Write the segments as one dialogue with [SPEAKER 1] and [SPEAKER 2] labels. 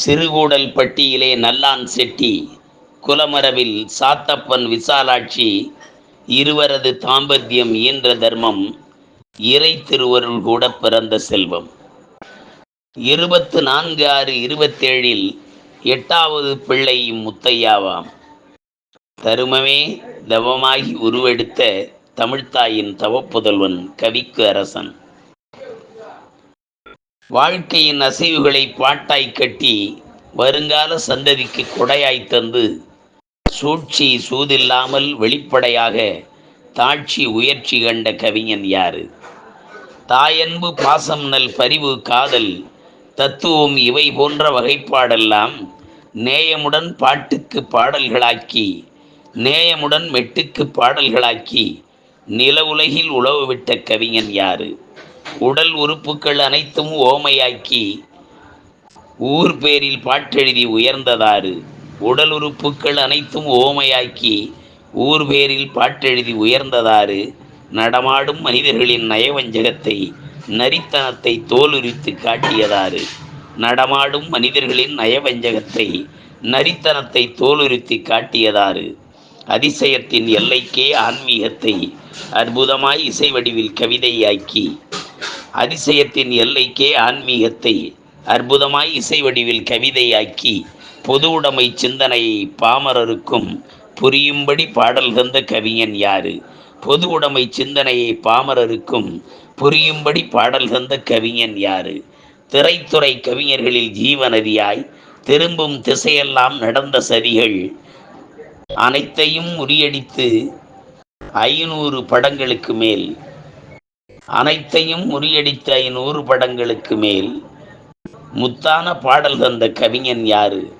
[SPEAKER 1] சிறுகூடல் பட்டியிலே நல்லான் செட்டி குலமரவில் சாத்தப்பன் விசாலாட்சி இருவரது தாம்பத்தியம் ஈன்ற தர்மம் இறை திருவருள் கூட பிறந்த செல்வம். இருபத்து நான்கு ஆறு இருபத்தேழில் எட்டாவது பிள்ளை முத்தையாவாம். தருமமே தவமாகி உருவெடுத்த தமிழ்த்தாயின் தவப்புதல்வன் கவிக்கு அரசன். வாழ்க்கையின் அசைவுகளை பாட்டாய் கட்டி வருங்கால சந்ததிக்கு கொடையாய் தந்து சூழ்ச்சி சூதில்லாமல் வெளிப்படையாக தாட்சி உயர்ச்சி கண்ட கவிஞன் யாரு? தாயன்பு பாசம் நல் பரிவு காதல் தத்துவம் இவை போன்ற வகைப்பாடெல்லாம் நேயமுடன் பாட்டுக்கு பாடல்களாக்கி நேயமுடன் மெட்டுக்கு பாடல்களாக்கி நில உலகில் உழவு விட்ட கவிஞன் யாரு? உடல் உறுப்புகள் அனைத்தும் ஓமையாக்கி ஊர் பேரில் பாட்டெழுதி உயர்ந்ததாறு. உடல் உறுப்புகள் அனைத்தும் ஓமையாக்கி ஊர் பேரில் பாட்டெழுதி உயர்ந்ததாறு. நடமாடும் மனிதர்களின் நயவஞ்சகத்தை நரித்தனத்தை தோலுரித்து காட்டியதாறு. நடமாடும் மனிதர்களின் நயவஞ்சகத்தை நரித்தனத்தை தோலுரித்து காட்டியதாறு. அதிசயத்தின் எல்லைக்கே ஆன்மீகத்தை அற்புதமாய் இசை வடிவில் கவிதையாக்கி அதிசயத்தின் எல்லைக்கே ஆன்மீகத்தை அற்புதமாய் இசை வடிவில் கவிதையாக்கி பொது உடைமை சிந்தனையை பாமரருக்கும் புரியும்படி பாடல் தந்த கவிஞன் யாரு? பொது உடைமை சிந்தனையை பாமரருக்கும் புரியும்படி பாடல் தந்த கவிஞன் யாரு? திரைத்துறை கவிஞர்களில் ஜீவநதியாய் திரும்பும் திசையெல்லாம் நடந்த சதிகள் அனைத்தையும் முறியடித்து ஐநூறு படங்களுக்கு மேல் அனைத்தையும் முறியடித்த ஐநூறு படங்களுக்கு மேல் முத்தான பாடல் தந்த கவிஞன் யாரு?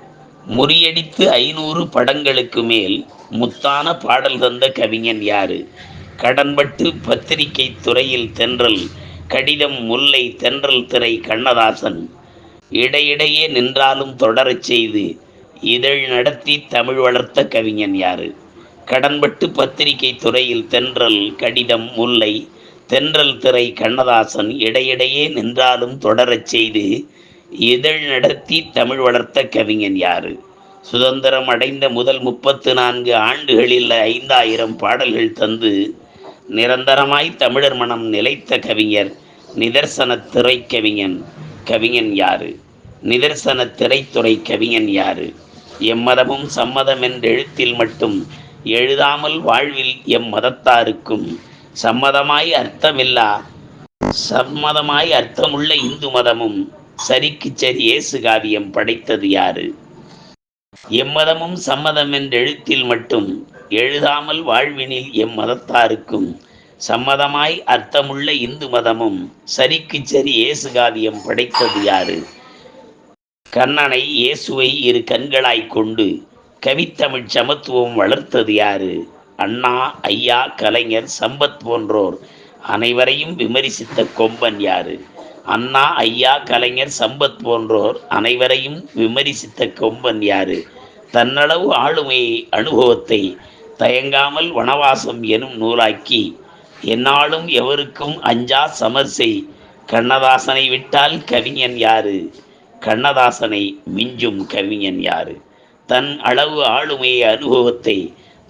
[SPEAKER 1] முறியடித்து ஐநூறு படங்களுக்கு மேல் முத்தான பாடல் தந்த கவிஞன் யாரு? கடன்பட்டு பத்திரிகை துறையில் தென்றல் கடிதம் முல்லை தென்றல் திரை கண்ணதாசன். இடையிடையே நின்றாலும் தொடரச் செய்து இதழ் நடத்தி தமிழ் வளர்த்த கவிஞன் யாரு? கடன்பட்டு பத்திரிகை துறையில் தென்றல் கடிதம் முல்லை தென்றல் திரை கண்ணதாசன் இடையிடையே நின்றாலும் தொடரச் செய்து இதழ் நடத்தி தமிழ் வளர்த்த கவிஞன் யாரு? சுதந்திரம் அடைந்த முதல் முப்பத்து நான்கு ஆண்டுகளில் ஐந்தாயிரம் பாடல்கள் தந்து நிரந்தரமாய் தமிழர் மனம் நிலைத்த கவிஞர் நிதர்சன திரைக்கவிஞன் கவிஞன் யாரு? நிதர்சன திரைத்துறை கவிஞன் யாரு? எம்மதமும் சம்மதம் என்ற எழுத்தில் மட்டும் எழுதாமல் வாழ்வில் எம் மதத்தாருக்கும் சம்மதமாய் அர்த்தமில்லா. சம்மதமாய் அர்த்தமுள்ள இந்து மதமும் சரிக்கு சரி இயேசு காவியம் படைத்தது யாரு? எம்மதமும் சம்மதம் என்ற எழுத்தில் மட்டும் எழுதாமல் வாழ்வினில் எம் மதத்தாருக்கும் சம்மதமாய் அர்த்தமுள்ள இந்து மதமும் சரிக்கு சரி இயேசு காவியம் படைத்தது யாரு? கண்ணனை இயேசுவை இரு கண்களாய் கொண்டு கவித்தமிழ் சமத்துவம் வளர்த்தது யாரு? அண்ணா ஐயா கலைஞர் சம்பத் போன்றோர் அனைவரையும் விமரிசித்த கொம்பன் யாரு? அண்ணா ஐயா கலைஞர் சம்பத் போன்றோர் அனைவரையும் விமரிசித்த கொம்பன் யாரு? தன்னளவு ஆளுமையை அனுபவத்தை தயங்காமல் வனவாசம் எனும் நூலாக்கி என்னாலும் எவருக்கும் அஞ்சா சமர்சை கண்ணதாசனை விட்டால் கவிஞன் யாரு? கண்ணதாசனை மிஞ்சும் கவிஞன் யாரு? தன் அளவு ஆளுமையை அனுபவத்தை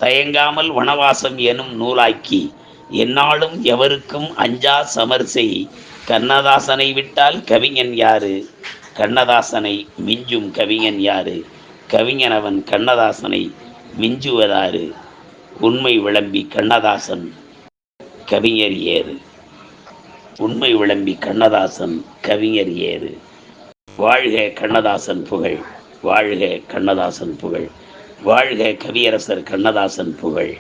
[SPEAKER 1] தயங்காமல் வனவாசம் எனும் நூலாக்கி என்னாலும் எவருக்கும் அஞ்சா சமர்சை. கண்ணதாசனை விட்டால் கவிஞன் யாரு? கண்ணதாசனை மிஞ்சும் கவிஞன் யாரு? கவிஞனவன் கண்ணதாசனை மிஞ்சுவதாறு உண்மை விளம்பி கண்ணதாசன் கவிஞர் ஏறு. உண்மை விளம்பி கண்ணதாசன் கவிஞர் ஏறு. வாழ்க கண்ணதாசன் புகழ் வாழ்க கண்ணதாசன் புகழ். வாழ்க கவியரசர் கண்ணதாசன் புகழ்.